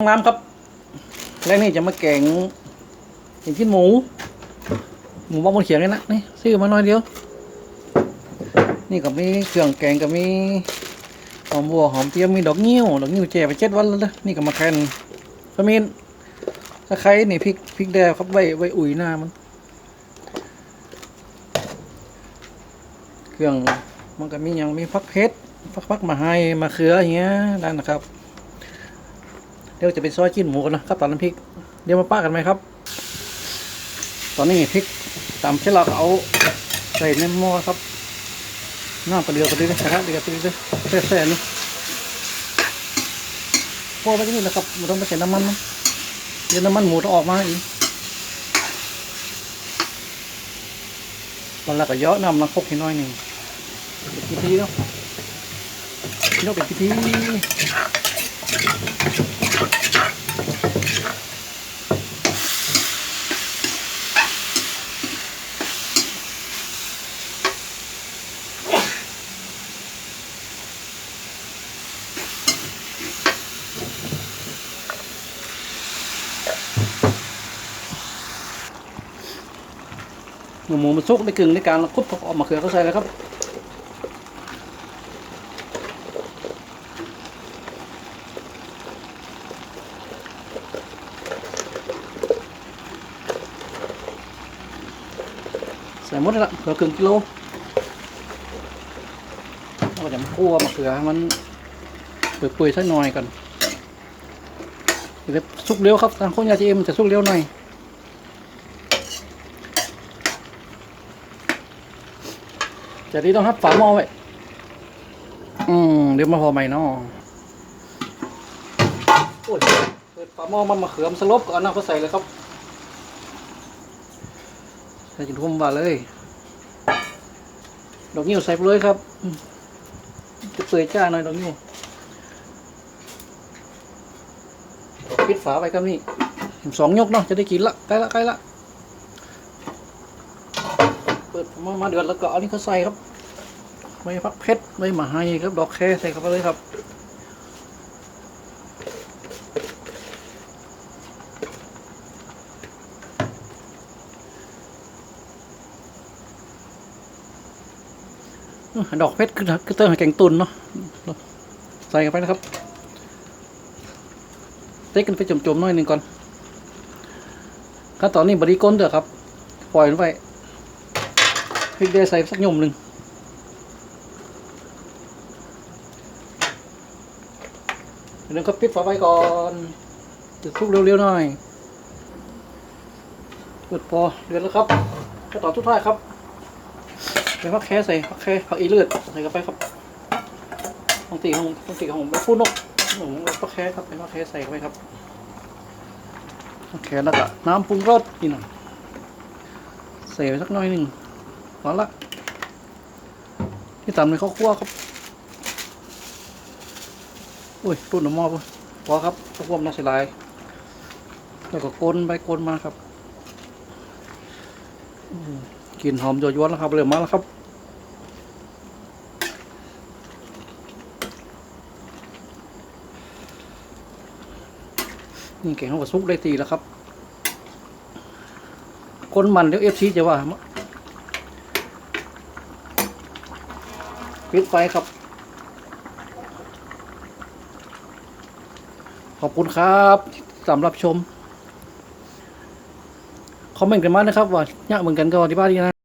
น้ำครับแรกนี่จะมาแกงแกงกินหมู หมูบ้องบนเขียงเลยนะนี่ซื้อมาหน่อยเดียว นี่ก็มีเครื่องแกงก็มีหอมบัวหอมเทียมมีดอกนิ้วดอกนิ้วแจ่ไปเจ็ดวันแล้วนะนี่ก็มาแคนก็มีตะไคร้นี่พริกพริกแดงครับไว้ไว้อุ่ยหน้ามัน เครื่องมันก็มีอย่างมีฟักเพชรฟักฟักมาให้มาเขืออย่างเงี้ยได้นะครับ เดี๋ยวจะไปซอยจิ้นหมูกันนะครับตอนน้ำพริก เดี๋ยวมาป้ากันไหมครับ ตอนนี้พริกตำเสร็จแล้วก็เอาใส่ในหม้อครับน้ำกระเดือกกระเดือกนะครับเดือกกระเดือกแซ่ๆนี่พอไปที่นี่แหละครับไม่ต้องไปใส่น้ำมันนะเดี๋ยวน้ำมันหมูต้องออกมาอีกตอนแรกก็เยอะน้ำน้ำพกให้น้อยหนึ่งเป็นพิธีเนาะนี่ต้องเป็นพิธี หมูมูมันสุกได้กึ่งในการคุบออกมาเขือเขาใส่เลยครับ ใส่มดแล้วละเขือครึ่งกิโลเราก็จะมาคั่วมะเขือให้มันเปื่อยๆสักหน่อยก่อนเดี๋ยวสุกเร็วครับทางคนยาจีเอ็มจะสุกเร็วหน่อยจากนี้ต้องทับฝาหม้อไว้ อืมเดี๋ยวมาพอใหม่เนาะโอ้ยเปิดฝาหม้อมันมาเขือมสลบก่อนนะเขาใส่เลยครับ ส่จุดทุ่มบาเลย ดอกนิ้วใส่ไปเลยครับ จะเปื่อยจ้าหน่อยดอกนิ้วปิดฝาไว้ครับนี่สองยกเนาะจะได้กินละใกล้ละใกล้ละเปิดมามาเดือดแล้วก็อานี่เขาใส่ครับใบพักเพชรใบหมาให้ครับ ดอกแคใส่เข้าไปเลยครับ ดอกเพชรคือเติมให้แกงตุนเนาะใส่เข้าไปนะครับเต็กกันไปจมๆหน่อยหนึ่งก่อนขั้นตอนนี้บริก้นเด้อครับ ปล่อยลงไปพริกแดงใส่สักหย่อมหนึ่งเดี๋ยวก็ปิดฝาไว้ก่อนจะทุกเร็วๆหน่อยเปิดพอเดือดแล้วครับขั้นตอนทุกท้ายครับ เป็นผักแค่ใส่ผักแค่ผักอีเลือดใส่เข้าไปครับบางทีของบางทีของใบฟูนกผมผักแค่ครับเป็นผักแค่ใส่เข้าไปครับผักแค่แล้วก็น้ำปรุงรสนี่หน่อยใส่ไปสักน่อยหนึ่งพอละที่ตำในข้าวคั่วครับอุ้ยรุ่นน้ำมอปะพอครับข้าวคั่วน่าเสียดายแล้วก็กลนไปกลนมาครับ อืม กลิ่นหอมโยยวนแล้วครับเริ่มมาแล้วครับนี่แกงข้าวซุกได้ทีแล้วครับ คนมันเดี๋ยวเอฟซีจะว่าปิดไฟครับ ขอบคุณครับสำหรับชม คอมเมนต์กันมานะครับว่าเนี่ยเหมือนกันก็อธิบายดีนะ